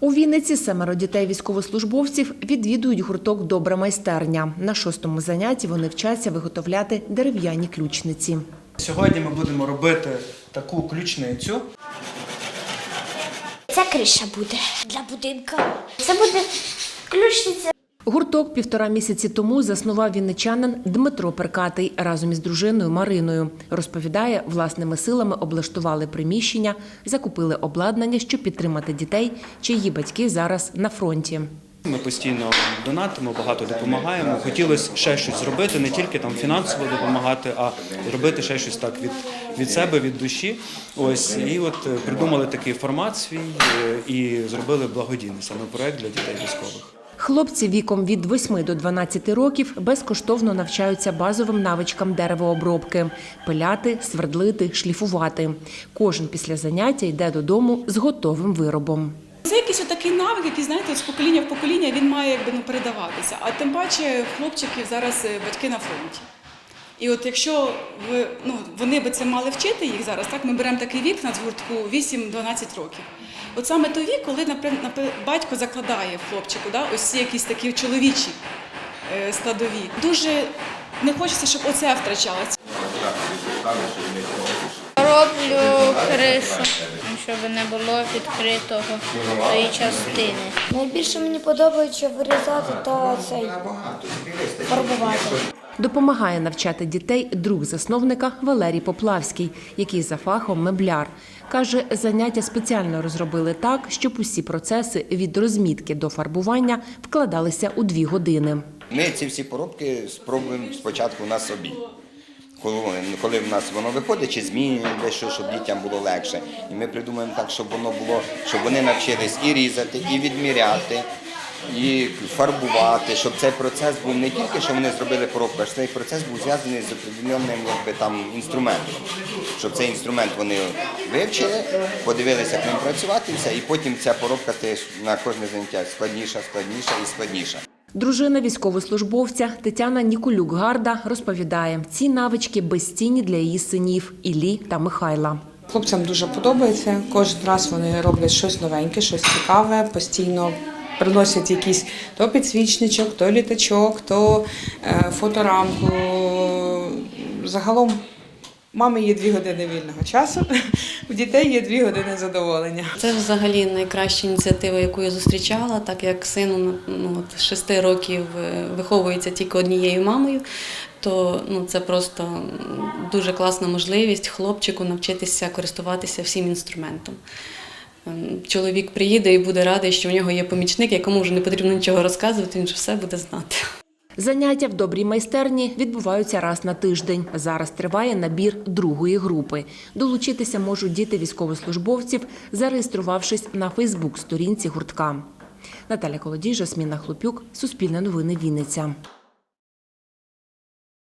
У Вінниці семеро дітей військовослужбовців відвідують гурток Добра майстерня. На шостому занятті вони вчаться виготовляти дерев'яні ключниці. Сьогодні ми будемо робити таку ключницю. Це криша буде для будинка. Це буде ключниця. Гурток півтора місяці тому заснував вінничанин Дмитро Перкатий разом із дружиною Мариною. Розповідає, власними силами облаштували приміщення, закупили обладнання, щоб підтримати дітей, чиї батьки зараз на фронті. Ми постійно донатимо, багато допомагаємо. Хотілося ще щось зробити, не тільки там фінансово допомагати, а зробити ще щось так від, від себе, від душі. Ось і от е, придумали такий формат свій е, і зробили благодійний саме проект для дітей військових. Хлопці віком від 8 до 12 років безкоштовно навчаються базовим навичкам деревообробки – пиляти, свердлити, шліфувати. Кожен після заняття йде додому з готовим виробом. Це якийсь отакий навик, який, знаєте, з покоління в покоління він має якби ну, передаватися. А тим паче хлопчиків зараз е, батьки на фронті. І от якщо ви, ну, вони би це мали вчити їх зараз, так ми беремо такий вік на згуртку 8-12 років. От саме той вік, коли батько закладає в хлопчику, да, ось ці якісь такі чоловічі е, складові. Дуже не хочеться, щоб оце втрачалося. Роблю кришу, щоб не було відкритого тої частини. Найбільше мені подобається вирізати та цей фарбувати. Допомагає навчати дітей друг засновника Валерій Поплавський, який за фахом мебляр. Каже, заняття спеціально розробили так, щоб усі процеси від розмітки до фарбування вкладалися у дві години. Ми ці всі поробки спробуємо спочатку на собі. Коли, в нас воно виходить, чи змінюємо дещо, щоб дітям було легше. І ми придумаємо так, щоб воно було, щоб вони навчились і різати, і відміряти, і фарбувати, щоб цей процес був не тільки, що вони зробили поробку, а цей процес був зв'язаний з определенним якби, там, інструментом. Щоб цей інструмент вони вивчили, подивилися, як ним працювати, і потім ця поробка на кожне заняття складніша, складніша і складніша. Дружина військовослужбовця Тетяна Нікулюк-Гарда розповідає, ці навички безцінні для її синів Іллі та Михайла. Хлопцям дуже подобається. Кожен раз вони роблять щось новеньке, щось цікаве, постійно приносять якийсь то підсвічничок, то літачок, то е, фоторамку. Загалом мами є дві години вільного часу, у дітей є дві години задоволення. Це взагалі найкраща ініціатива, яку я зустрічала, так як сину ну, от, шести років е, виховується тільки однією мамою, то ну, це просто дуже класна можливість хлопчику навчитися користуватися всім інструментом. Ем, Чоловік приїде і буде радий, що в нього є помічник, якому вже не потрібно нічого розказувати, він вже все буде знати. Заняття в добрій майстерні відбуваються раз на тиждень. Зараз триває набір другої групи. Долучитися можуть діти військовослужбовців, зареєструвавшись на Фейсбук-сторінці гуртка. Наталя Колодій, Жасміна Хлопюк, Суспільне новини Вінниця.